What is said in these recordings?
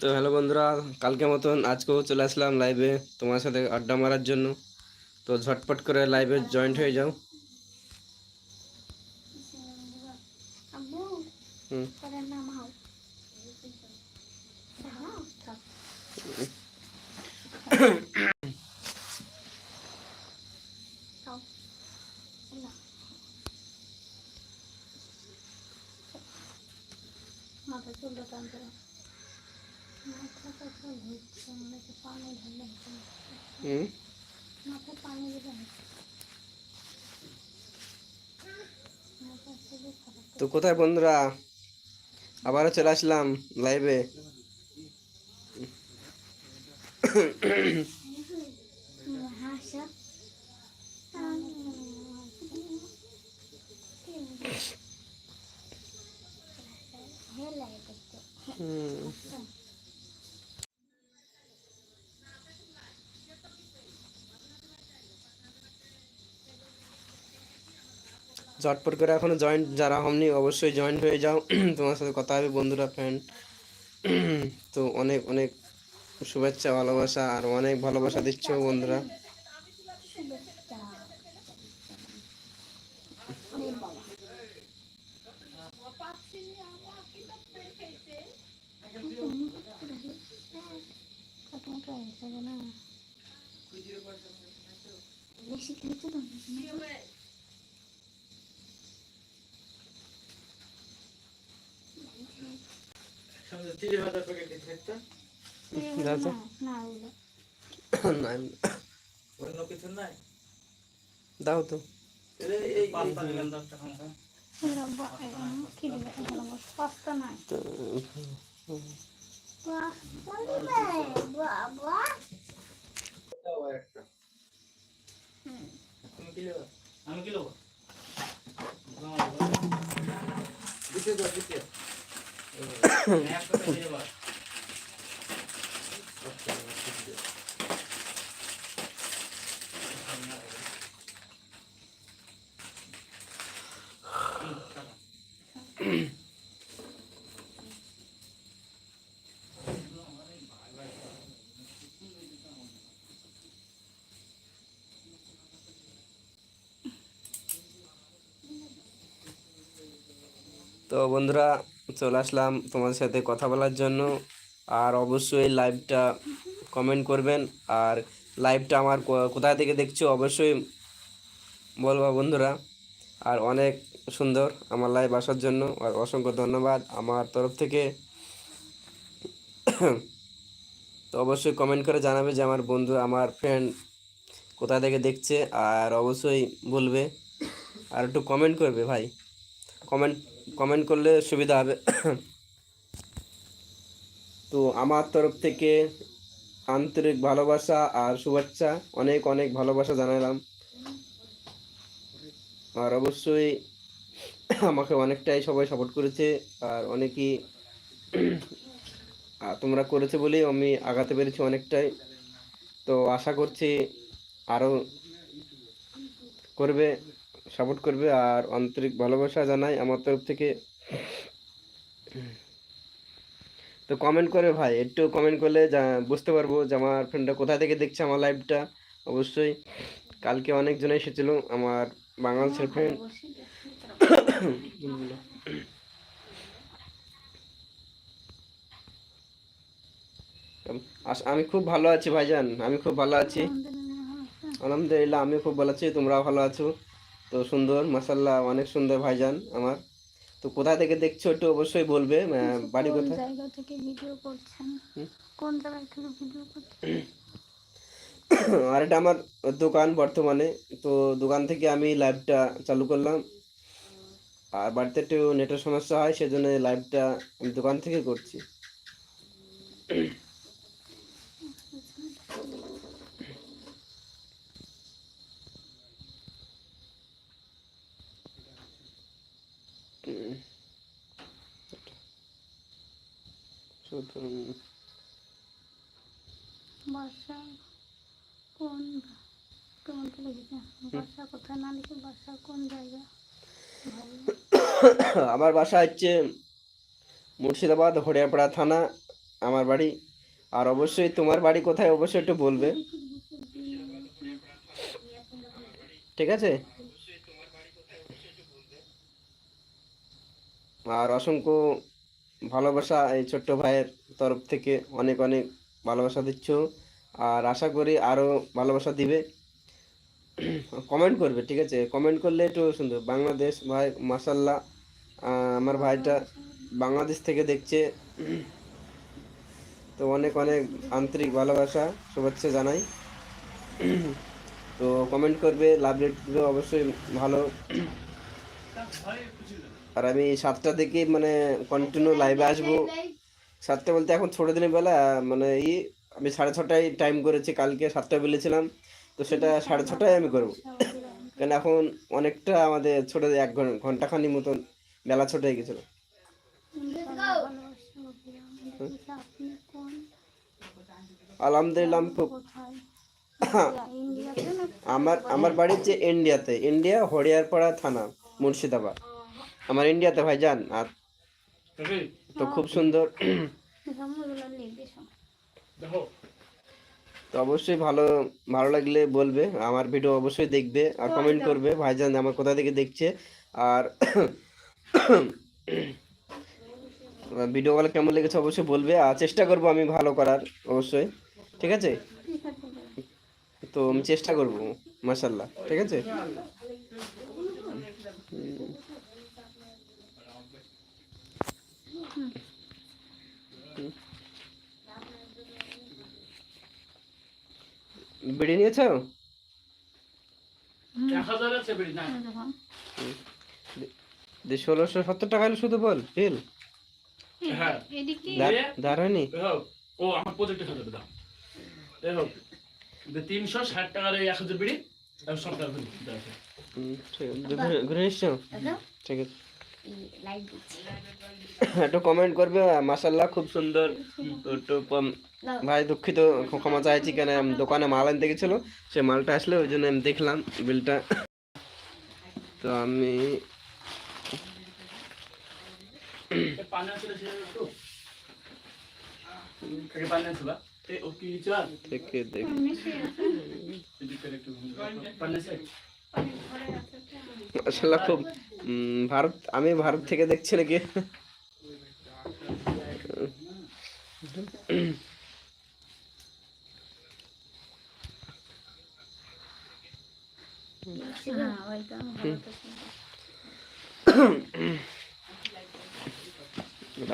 তো হ্যালো বন্ধুরা, কালকে মতন আজকেও চলে আসলাম লাইভে তোমার সাথে আড্ডা মারার জন্য। তো ঝটপট করে লাইভে জয়েন্ট হয়ে যাও আব্বু হুম পরে নামাও নামাও থাক খাও। না। মাথা চুলটা টান করো মাথাটা তো ঘুরছে মনে হচ্ছে পানি ঢাললে হতো না। হুম মাথায় পানি দিলে হতো মাথা খুবই খারাপ তো কোথায় বন্ধুরা? আবারও চলে আসলাম লাইভে করতে হুম। ঝটপট করে এখনও জয়েন্ট যারা হমনি অবশ্যই জয়েন্ট হয়ে যাও। তোমার সাথে কথা হবে, বন্ধুরা ফ্রেন্ড তো অনেক অনেক শুভেচ্ছা, ভালোবাসা, আর অনেক ভালোবাসা দিচ্ছ বন্ধুরা। বেশি তো দাও তো। না ওগুলো না, অন্য কিছু নাই দাও তো পাঁচটা নিলাম দশটা খামখা ওগুলো বা- এরকম কি দিবে এগুলো আমার পাস্তা নাই তো, বাহ বাবা তুমি কি নেবা আমি কি নেব দ্বিতীয় দাও, দ্বিতীয়। একটা দিয়ে যাবা তো বন্ধুরা, চলে আসলাম তোমাদের সাথে কথা বলার জন্য। আর অবশ্যই লাইভটা কমেন্ট করবেন। আর লাইভটা আমার কো- কোথায় থেকে দেখছ অবশ্যই বলব বন্ধুরা। আর অনেক সুন্দর আমার লাইভ আসার জন্য। আর অসংখ্য ধন্যবাদ আমার তরফ থেকে। তো অবশ্যই কমেন্ট করে জানাবে যে আমার বন্ধু, আমার ফ্রেন্ড কোথা থেকে দেখছে। আর অবশ্যই বলবে। আর একটু কমেন্ট করবে ভাই। কমেন্ট কমেন্ট করলে সুবিধা হবে। তো আমার তরফ থেকে আন্তরিক ভালোবাসা আর শুভেচ্ছা, অনেক অনেক ভালোবাসা জানালাম। আর অবশ্যই আমাকে অনেকটাই সবাই সাপোর্ট করেছে, আর অনেকেই তোমরা করেছে বলেই আমি আগাতে পেরেছি অনেকটাই। তো আশা করছি আরও করবে। সাপোর্ট করবে আর আন্তরিক ভালোবাসা জানাই আমার তরফ থেকে। তো কমেন্ট করে ভাই একটু কমেন্ট করলে যা বুঝতে পারব যে আমার ফ্রেন্ডটা কোথা থেকে দেখছে আমার লাইভটা অবশ্যই কালকে অনেকজন এসেছিল আমার বাংলাদেশের ফ্রেন্ড আমি খুব ভালো আছি ভাইজান আমি খুব ভালো আছি। আলহামদুলিল্লাহ আমি খুব ভালো আছি তোমরাও ভালো আছো। তো সুন্দর মাসাল্লাহ অনেক সুন্দর ভাইজান আমার। তো কোথা থেকে দেখছ একটু অবশ্যই বলবে বাড়ি কোথায়? জায়গা থেকে ভিডিও করছেন? কোন জায়গা থেকে ভিডিও করছেন? আর এটা আমার দোকান বর্তমানে তো দোকান থেকে আমি লাইভটা চালু করলাম। আর বাড়িতে একটু নেটের সমস্যা হয় সেজন্য লাইভটা আমি দোকান থেকে করছি। আমার বাসা হচ্ছে মুর্শিদাবাদ হরিয়াপাড়া থানা, আমার বাড়ি। আর অবশ্যই তোমার বাড়ি কোথায় অবশ্যই একটু বলবে। ঠিক আছে? আর অসংখ্য ভালোবাসা এই ছোট্ট ভাইয়ের তরফ থেকে অনেক অনেক ভালোবাসা দিচ্ছ। আর আশা করি আরও ভালোবাসা দিবে। কমেন্ট করবে, ঠিক আছে? কমেন্ট করলে একটু সুন্দর। বাংলাদেশ ভাই মাসাল্লাহ আমার ভাইটা বাংলাদেশ থেকে দেখছে। তো অনেক অনেক আন্তরিক ভালোবাসা, শুভেচ্ছা জানাই। তো কমেন্ট করবে, লাভ রেটগুলো অবশ্যই ভালো। আর আমি সাতটা থেকে মানে কন্টিনিউ লাইভে আসব। সাতটা বলতে এখন ছোটো দিনের বেলা মানে ই আমি সাড়ে ছটায় টাইম করেছি, কালকে সাতটায় বলেছিলাম। তো সেটা সাড়ে ছটায় আমি করব। কেন এখন অনেকটা আমাদের ছোটো এক ঘণ্টা ঘন্টাখানি মতন বেলা ছোট হয়ে গেছিল। আলহামদুলিল্লাহ খুব আমার আমার বাড়ি হচ্ছে ইন্ডিয়াতে ইন্ডিয়া হরিয়ারপাড়া থানা, মুর্শিদাবাদ। আমার ইন্ডিয়াতে ভাইজান আর তো খুব সুন্দর। তো অবশ্যই ভালো ভালো লাগলে বলবে আমার ভিডিও অবশ্যই দেখবে আর কমেন্ট করবে ভাইজান আমার কোথা থেকে দেখছে আর ভিডিওগুলো কেমন লেগেছে অবশ্যই বলবে আর চেষ্টা করব আমি ভালো করার অবশ্যই ঠিক আছে? ঠিক আছে তো আমি চেষ্টা করব মাসাল্লাহ ঠিক আছে? বিড়ি নিয়েছো? হাজার বেড়ি না দেখুন যে ষোলোশো সত্তর টাকা হলো শুধু বল বিল হ্যাঁ। হয়নি ও আমার দাও। দেখো যে তিনশো ষাট টাকার এই এক হাজার বেড়ি আমি সব টাকা ঘুরে- ঘুরে নিচ্ছো ঠিক আছে। দিচ্ছি একটু কমেন্ট করবে মাসাল্লাহ খুব সুন্দর। তো একটু ভাই দুঃখিত ক্ষমা চাইছি কেন দোকানে মাল আনতে গেছিল সে মালটা আসলে ওই জন্য আমি দেখলাম বিলটা। তো আমি থেকে দেখ ভারত, আমি ভারত থেকে দেখছি নাকি।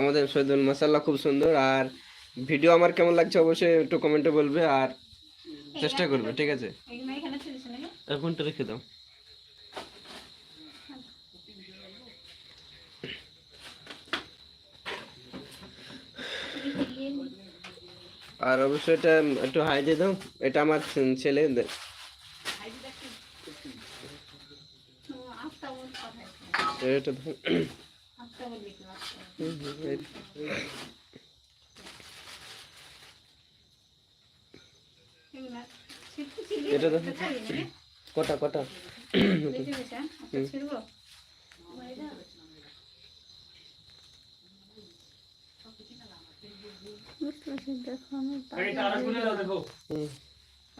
আমাদের শহীদুল মাসাল্লাহ খুব সুন্দর আর ভিডিও আমার কেমন লাগছে অবশ্যই একটু কমেন্টে বলবে আর চেষ্টা করবে, ঠিক আছে নাকি এখনটা রেখে দাও। আর অবশ্যই এটা একটু হাই দিয়ে দাও। এটা আমার ছেলে। এটা এটা দেখো। কটা কটা? হ্যাঁ?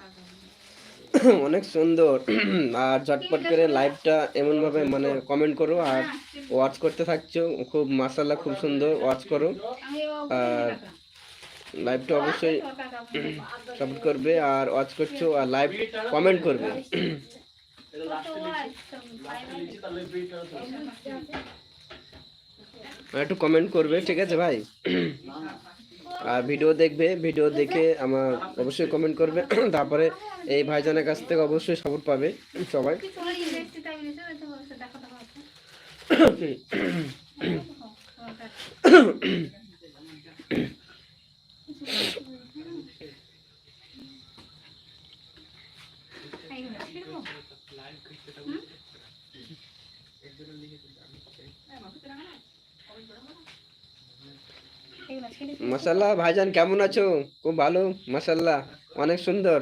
আচ্ছা। অনেক সুন্দর। আর ঝটপট করে লাইভটা এমন ভাবে মানে কমেন্ট করো আর ওয়াচ করতে থাকছো। খুব মাসাল্লাহ খুব সুন্দর। ওয়াচ করো। আর লাইভটা অবশ্যই সাপোর্ট করবে আর ওয়াচ করছ আর লাইভ কমেন্ট করবে। একটু কমেন্ট করবে, ঠিক আছে ভাই? আর ভিডিও দেখবে ভিডিও দেখে আমার অবশ্যই কমেন্ট করবে। তারপরে এই ভাইজানের কাছ থেকে অবশ্যই সাপোর্ট পাবে সবাই। মাসাল্লাহ ভাইজান কেমন আছো? খুব ভালো মাসাল্লাহ অনেক সুন্দর।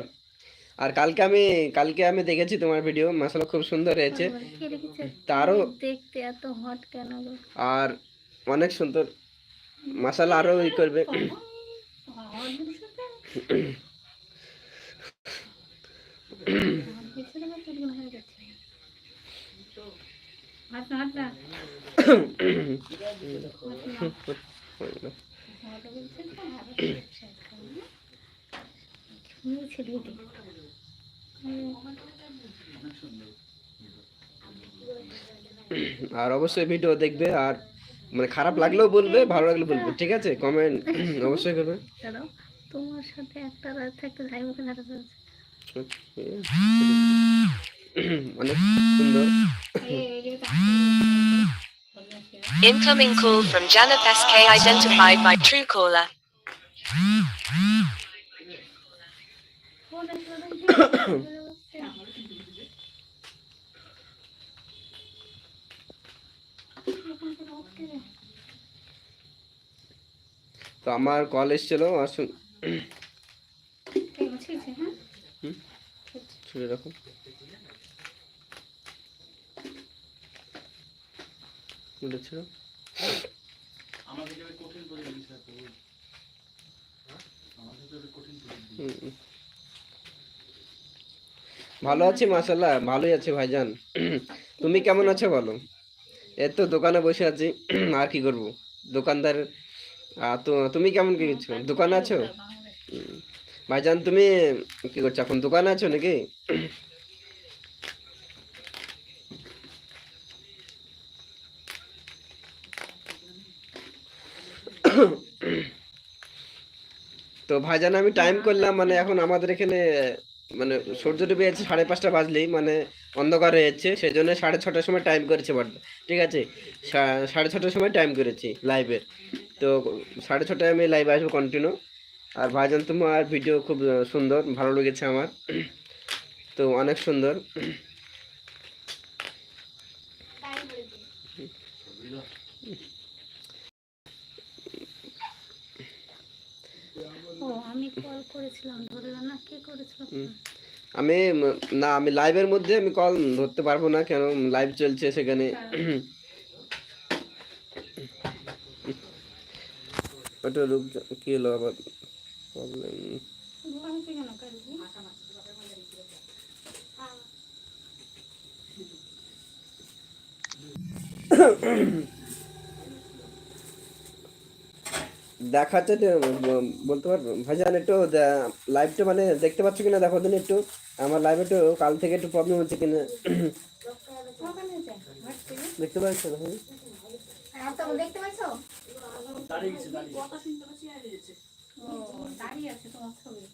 আর কালকে আমি কালকে আমি দেখেছি তোমার ভিডিও মাসালা খুব সুন্দর হয়েছে। কে লিখেছে তারও দেখতে এত হট কেন গো? আর অনেক সুন্দর মাসালা আরও ই করবে। আর অবশ্যই ভিডিও দেখবে আর মানে খারাপ লাগলেও বলবে ভালো লাগলে বলবে। ঠিক আছে কমেন্ট অবশ্যই করবে। তোমার সাথে একটা রাত থাকতে যাই মুখে অনেক সুন্দর। Incoming call from Janip SK identified by Truecaller. তো আমার কল এসেছিল হুম। ভালো আছি মাসাল্লাহ ভালোই আছে, ভাইজান। তুমি কেমন আছো বলো? এই তো দোকানে বসে আছি, আর কি করব? দোকানদার তো তুমি কেমন কি করছ? দোকানে আছো? ভাইজান তুমি কি করছ? এখন দোকানে আছো নাকি? তো ভাইজান আমি টাইম করলাম মানে এখন আমাদের এখানে মানে সূর্য ডুবে যাচ্ছে সাড়ে পাঁচটা বাজলেই মানে অন্ধকার হয়ে যাচ্ছে সেই জন্য সাড়ে ছটার সময় টাইম করেছে বাট ঠিক আছে? সাড়ে ছটার সময় টাইম করেছি লাইভের তো সাড়ে ছটায় আমি লাইভে আসব কন্টিনিউ আর ভাইজান তোমার ভিডিও খুব সুন্দর ভালো লেগেছে আমার। তো অনেক সুন্দর। আমি না আমি উম, না আমি লাইভের মধ্যে আমি কল ধরতে পারব না কেন? লাইভ চলছে সেখানে। ওটা রূপ কি হলো আবার? প্রবলেম দেখাচ্ছে বলতে পারব? ভাইজান একটু লাইভটা মানে দেখতে পাচ্ছ কিনা? দেখো দিন একটু আমার লাইভে একটু কাল থেকে একটু প্রবলেম হচ্ছে কিনা? ওখানে যা ঘাট ও দাঁড়িয়ে আছে তোমার ছবি।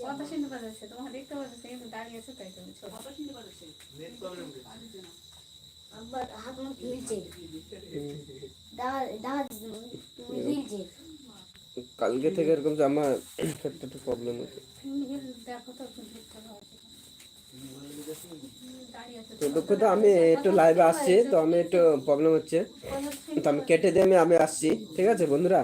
কথা শুনতে পাচ্ছে তোমার দেখতে পাচ্ছে কিন্তু দাঁড়িয়ে আছে তাই তুমি ছবি। আবার হাত মুখ হিলছে দাঁড়া দাঁড়া হিলছে কালকে থেকে এরকম যে আমার ক্ষেত্রে একটু প্রবলেম হচ্ছে তুমি দেখো তো তুমি দেখতে পাচ্ছ দাঁড়িয়ে আছে তো দুঃখ তো আমি একটু লাইভে আসছি, তো আমি একটু প্রবলেম হচ্ছে। তো আমি কেটে দিয়ে আমি আমি আসছি, ঠিক আছে বন্ধুরা?